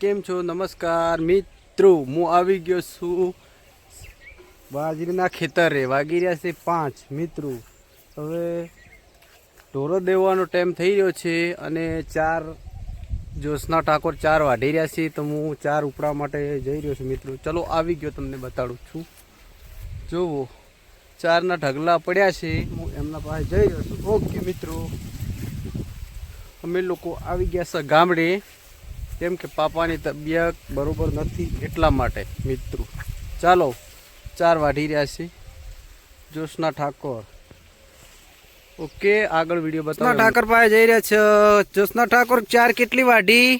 કેમ છો? નમસ્કાર, મિત્રો. હું આવી ગયો છું બાજરીના ખેતરે. વાગી રહ્યા છે પાંચ, મિત્રો. હવે ઢોરો દેવાનો ટાઈમ થઈ રહ્યો છે અને ચાર જોશના ઠાકોર ચાર વાઢી રહ્યા છે, તો હું ચાર ઉપડા માટે જઈ રહ્યો છું, મિત્રો. ચલો, આવી ગયો તમને બતાડું છું. જુઓ ચારના ઢગલા પડ્યા છે. હું એમના પાસે જઈ રહ્યો છું. ઓકે, મિત્રો. અમે લોકો આવી ગયા છે ગામડે. કેમ કે પાપાની તબિયત બરાબર નથી એટલા માટે મિત્રો. ચાલો ચાર વાઢી રહ્યા છે જોશના ઠાકોર. ઓકે આગળ વીડિયો બતાવો. ઠાકર પાસે જઈ રહ્યા છે. જોશના ઠાકોર ચાર કેટલી વાઢી?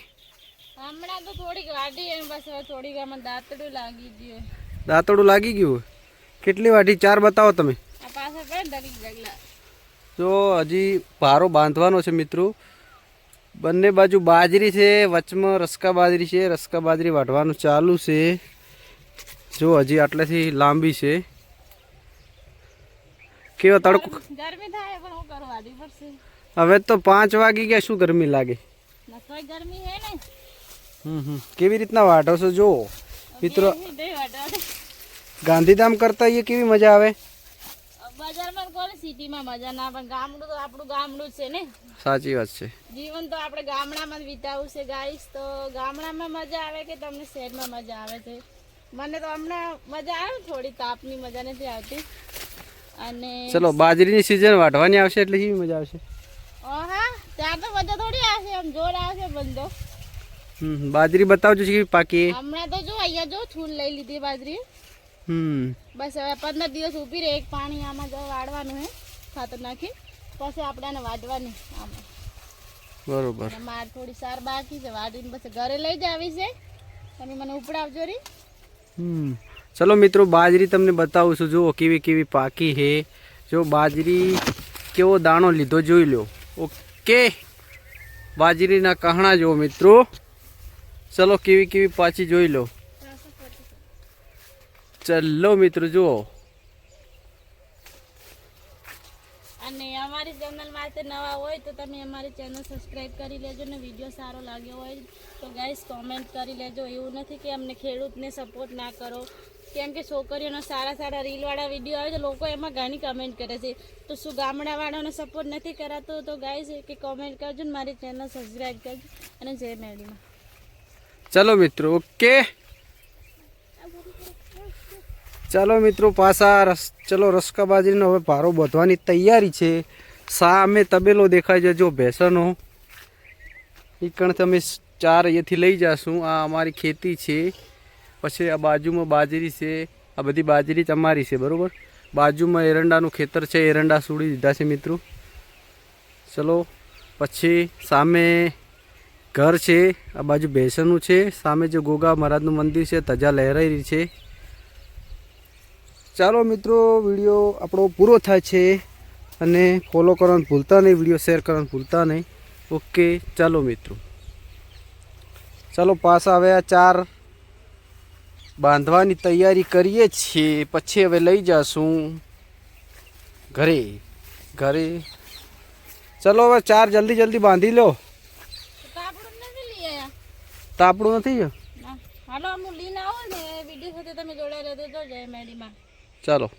હમણાં તો થોડીક વાઢી એમ બસ હવે થોડીક આમાં દાંતડું લાગી ગયું. દાંતડું લાગી ગયું? કેટલી વાઢી? ચાર બતાવો તમે. આ પાસે પણ દરેક જગલા. જો હજી ભારો બાંધવાનો છે મિત્રો. બંને બાજુ બાજરી છે વચમાં રસકા બાજરી છે રસકા બાજરી વાઢવાનું ચાલુ છે. જો હજી આટલેથી લાંબી છે. કેવો તડકો? ગરમી થાય પણ હું કરું વાટી પડશે. હવે તો પાંચ વાગી ગયા શું ગરમી લાગે? ગરમી હે ને. હમ હમ. કેવી રીતના વાઢો છો જો મિત્રો ગાંધીધામ કરતા એ કેવી મજા આવે? બજારમાં કોણ સિટીમાં મજા ના પણ ગામડું તો આપણું ગામડું છે ને. સાચી વાત છે. જીવન તો આપણે ગામડામાં જ વિતાવવું છે ગાઈસ. તો ગામડામાં મજા આવે કે તમને શહેરમાં મજા આવે છે? મને તો હમણાં મજા આવે થોડી તાપની મજા નથી આવતી. અને ચલો બાજરીની સિઝન વાઢવાની આવશે એટલે કેવી મજા આવશે? હા ત્યાં તો મજા થોડી આવશે આમ જોર આવશે બંધો. બાજરી બતાવજો કે પાકી. હમણાં તો જો અહીંયા જો છૂલ લઈ લીધી બાજરી. હમ. બસ હવે પંદર દિવસ ઊભી રહે એક પાણી આમાં જો વાળવાનું હે ખાતર નાખી પછી આપણે આને વાઢવાની આમાં. બરોબર. માર થોડી સાર બાકી છે વાઢીને પછી ઘરે લઈ જાવી છે તમે મને ઉપડાવજો રી. હમ. ચલો મિત્રો બાજરી તમને બતાવું છું. જુઓ કેવી કેવી પાકી છે જો બાજરી કેવો દાણો લીધો જોઈ લો ઓકે. બાજરીના કહણા જુઓ મિત્રો. ચલો કેવી કેવી પાછી જોઈ લો. ચલો મિત્રો જુઓ. અને અમારી ચેનલ માટે નવા હોય તો તમે અમારી ચેનલ સબસ્ક્રાઈબ કરી લેજો ને વીડિયો સારો લાગ્યો હોય તો ગાઈસ કોમેન્ટ કરી લેજો. એવું નથી કે અમને ખેડૂતને સપોર્ટ ના કરો. કેમ કે છોકરીઓના સારા સારા રીલવાળા વીડિયો આવે છે લોકો એમાં ઘણી કમેન્ટ કરે છે. તો શું ગામડાવાળાને સપોર્ટ નથી કરાતો તો ગાઈસ કે કોમેન્ટ કરજો ને મારી ચેનલ સબસ્ક્રાઈબ કરજો. અને જય મેળીમાં. ચલો મિત્રો ઓકે ચાલો મિત્રો, પાછા રસ, ચલો રસકા બાજરીનો હવે ભારો બધવાની તૈયારી છે. સામે તબેલો દેખાય છે, જો ભેંસનો. ઈકણ તમે ચાર અહીંયાથી લઈ જશું. આ અમારી ખેતી છે. પછી આ બાજુમાં બાજરી છે. આ બધી બાજરી જ અમારી છે, બરાબર? બાજુમાં એરંડાનું ખેતર છે, એરંડા સુડી દીધા છે મિત્રો. ચલો, પછી સામે ઘર છે. આ બાજુ ભેંસનું છે. સામે જે ગોગા મહારાજનું મંદિર છે તજા લહેરાઈ છે. ચાલો મિત્રો વીડિયો આપણો પૂરો થાય છે અને ફોલો કરવાનું ભૂલતા નહીં વીડિયો શેર કરવાનું ભૂલતા નહીં. ઓકે ચાલો મિત્રો. ચાલો પાછા હવે આ ચાર બાંધવાની તૈયારી કરીએ છીએ. પછી હવે લઈ જશું ઘરે ઘરે. ચલો હવે ચાર જલ્દી જલ્દી બાંધી લો. તો તાપડું નથી? હાલો હું લઈને આવો ને વીડિયો સાથે તમે જોડે રહેજો જય મેળીમાં ચાલો